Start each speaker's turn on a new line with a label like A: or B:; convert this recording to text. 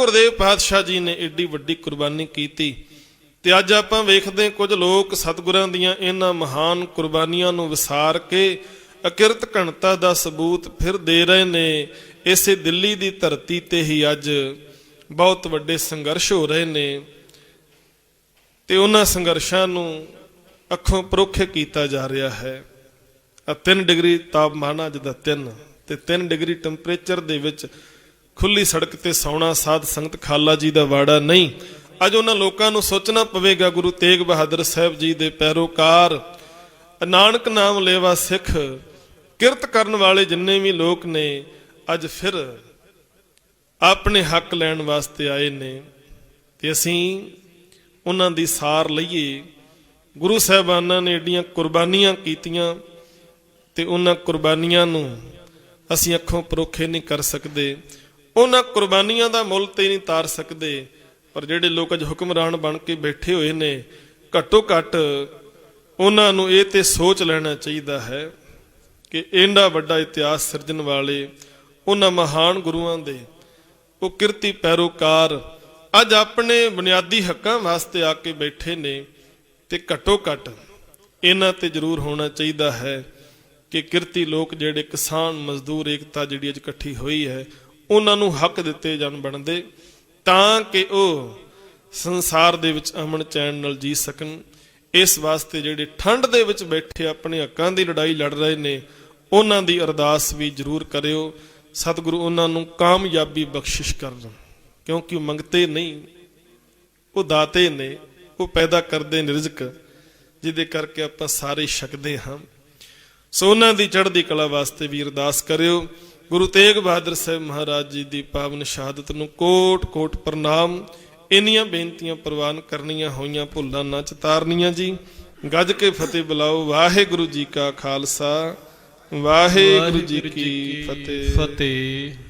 A: ਗੁਰਦੇਵ ਪਾਤਸ਼ਾਹ ਜੀ ਨੇ ਏਡੀ ਵੱਡੀ ਕੁਰਬਾਨੀ ਕੀਤੀ ਤੇ ਅੱਜ ਆਪਾਂ ਵੇਖਦੇ ਹਾਂ ਕੁਝ ਲੋਕ ਸਤਿਗੁਰਾਂ ਦੀਆਂ ਇਹਨਾਂ ਮਹਾਨ ਕੁਰਬਾਨੀਆਂ ਨੂੰ ਵਿਸਾਰ ਕੇ ਅਕਿਰਤ ਘਣਤਾ ਦਾ ਸਬੂਤ ਫਿਰ ਦੇ ਰਹੇ ਨੇ। ਇਸੇ ਦਿੱਲੀ ਦੀ ਧਰਤੀ ਤੇ ਹੀ ਅੱਜ ਬਹੁਤ ਵੱਡੇ ਸੰਘਰਸ਼ ਹੋ ਰਹੇ ਨੇ ਤੇ ਉਹਨਾਂ ਸੰਘਰਸ਼ਾਂ ਨੂੰ ਅੱਖੋਂ ਪਰੋਖੇ ਕੀਤਾ ਜਾ ਰਿਹਾ ਹੈ। ਆ 3 ਡਿਗਰੀ ਤਾਪਮਾਨ ਅੱਜ ਦਾ 3 ਤੇ 3 ਡਿਗਰੀ ਟੈਂਪਰੇਚਰ ਦੇ ਵਿੱਚ ਖੁੱਲੀ ਸੜਕ ਤੇ ਸੌਣਾ ਸਾਧ ਸੰਗਤ ਖਾਲਾ ਜੀ ਦਾ ਵਾੜਾ ਨਹੀਂ। ਅੱਜ ਉਹਨਾਂ ਲੋਕਾਂ ਨੂੰ ਸੋਚਣਾ ਪਵੇਗਾ, ਗੁਰੂ ਤੇਗ ਬਹਾਦਰ ਸਾਹਿਬ ਜੀ ਦੇ ਪੈਰੋਕਾਰ। ਨਾਨਕ ਨਾਮ ਲੇਵਾ ਸਿੱਖ, ਕਿਰਤ ਕਰਨ ਵਾਲੇ ਜਿੰਨੇ ਵੀ ਲੋਕ ਨੇ, ਅੱਜ ਫਿਰ ਆਪਣੇ ਹੱਕ ਲੈਣ ਵਾਸਤੇ ਆਏ ਨੇ। ਤੇ ਅਸੀਂ ਉਹਨਾਂ ਦੀ ਸਾਰ ਲਈਏ। ਗੁਰੂ ਸਾਹਿਬਾਨਾਂ ਨੇ ਏਡੀਆਂ ਕੁਰਬਾਨੀਆਂ ਕੀਤੀਆਂ ਤੇ ਉਹਨਾਂ ਕੁਰਬਾਨੀਆਂ ਨੂੰ ਅਸੀਂ ਅੱਖੋਂ ਪਰੋਖੇ ਨਹੀਂ ਕਰ ਸਕਦੇ। ਉਹਨਾਂ ਕੁਰਬਾਨੀਆਂ ਦਾ ਮੁੱਲ ਤੇ ਨਹੀਂ ਤਾਰ ਸਕਦੇ, ਪਰ ਜਿਹੜੇ ਲੋਕ ਅੱਜ ਹੁਕਮਰਾਨ ਬਣ ਕੇ ਬੈਠੇ ਹੋਏ ਨੇ, ਘੱਟੋ ਘੱਟ ਉਹਨਾਂ ਨੂੰ ਇਹ ਤੇ ਸੋਚ ਲੈਣਾ ਚਾਹੀਦਾ ਹੈ ਕਿ ਇੰਨਾ ਵੱਡਾ ਇਤਿਹਾਸ ਸਿਰਜਣ ਵਾਲੇ ਉਹਨਾਂ ਮਹਾਨ ਗੁਰੂਆਂ ਦੇ, ਉਹ ਕਿਰਤੀ ਪੈਰੋਕਾਰ ਅੱਜ ਆਪਣੇ ਬੁਨਿਆਦੀ ਹੱਕਾਂ ਵਾਸਤੇ ਆ ਕੇ ਬੈਠੇ ਨੇ ਤੇ ਘੱਟੋ ਘੱਟ ਇਹਨਾਂ ਤੇ ਜ਼ਰੂਰ ਹੋਣਾ ਚਾਹੀਦਾ ਹੈ ਕਿ ਕਿਰਤੀ ਲੋਕ ਜਿਹੜੇ ਕਿਸਾਨ, ਮਜ਼ਦੂਰ, ਏਕਤਾ ਜਿਹੜੀ ਅੱਜ ਇਕੱਠੀ ਹੋਈ ਹੈ ਉਹਨਾਂ ਨੂੰ ਹੱਕ ਦਿੱਤੇ ਜਾਣ ਬਣਦੇ ਤਾਂ ਕਿ ਉਹ ਸੰਸਾਰ ਦੇ ਵਿੱਚ ਅਮਨ ਚੈਨ ਨਾਲ ਜੀ ਸਕਣ। ਇਸ ਵਾਸਤੇ ਜਿਹੜੇ ਠੰਡ ਦੇ ਵਿੱਚ ਬੈਠੇ ਆਪਣੇ ਹੱਕਾਂ ਦੀ ਲੜਾਈ ਲੜ ਰਹੇ ਨੇ, ਉਹਨਾਂ ਦੀ ਅਰਦਾਸ ਵੀ ਜ਼ਰੂਰ ਕਰਿਓ। ਸਤਿਗੁਰੂ ਉਹਨਾਂ ਨੂੰ ਕਾਮਯਾਬੀ ਬਖਸ਼ਿਸ਼ ਕਰਨ। ਕਿਉਂਕਿ ਉਹ ਮੰਗਤੇ ਨਹੀਂ, ਉਹ ਦਾਤੇ ਨੇ, ਉਹ ਪੈਦਾ ਕਰਦੇ ਨੇ ਰਿਜ਼ਕ, ਜਿਹਦੇ ਕਰਕੇ ਆਪਾਂ ਸਾਰੇ ਛਕਦੇ ਹਾਂ। ਸੋ ਉਹਨਾਂ ਦੀ ਚੜ੍ਹਦੀ ਕਲਾ ਵਾਸਤੇ ਵੀ ਅਰਦਾਸ ਕਰਿਓ। ਗੁਰੂ ਤੇਗ ਬਹਾਦਰ ਸਾਹਿਬ ਮਹਾਰਾਜ ਜੀ ਦੀ ਪਾਵਨ ਸ਼ਹਾਦਤ ਨੂੰ ਕੋਟ ਕੋਟ ਪ੍ਰਣਾਮ। ਇੰਨੀਆਂ ਬੇਨਤੀਆਂ ਪ੍ਰਵਾਨ ਕਰਨੀਆਂ ਹੋਈਆਂ ਭੁੱਲਾਂ ਨਾ ਚਤਾਰਨੀਆਂ ਜੀ। ਗੱਜ ਕੇ ਫਤਿਹ ਬੁਲਾਓ। ਵਾਹਿਗੁਰੂ ਜੀ ਕਾ ਖਾਲਸਾ ਵਾਹਿਗੁਰੂ ਜੀ ਕੀ ਫਤਿਹ।
B: ਫਤਿਹ।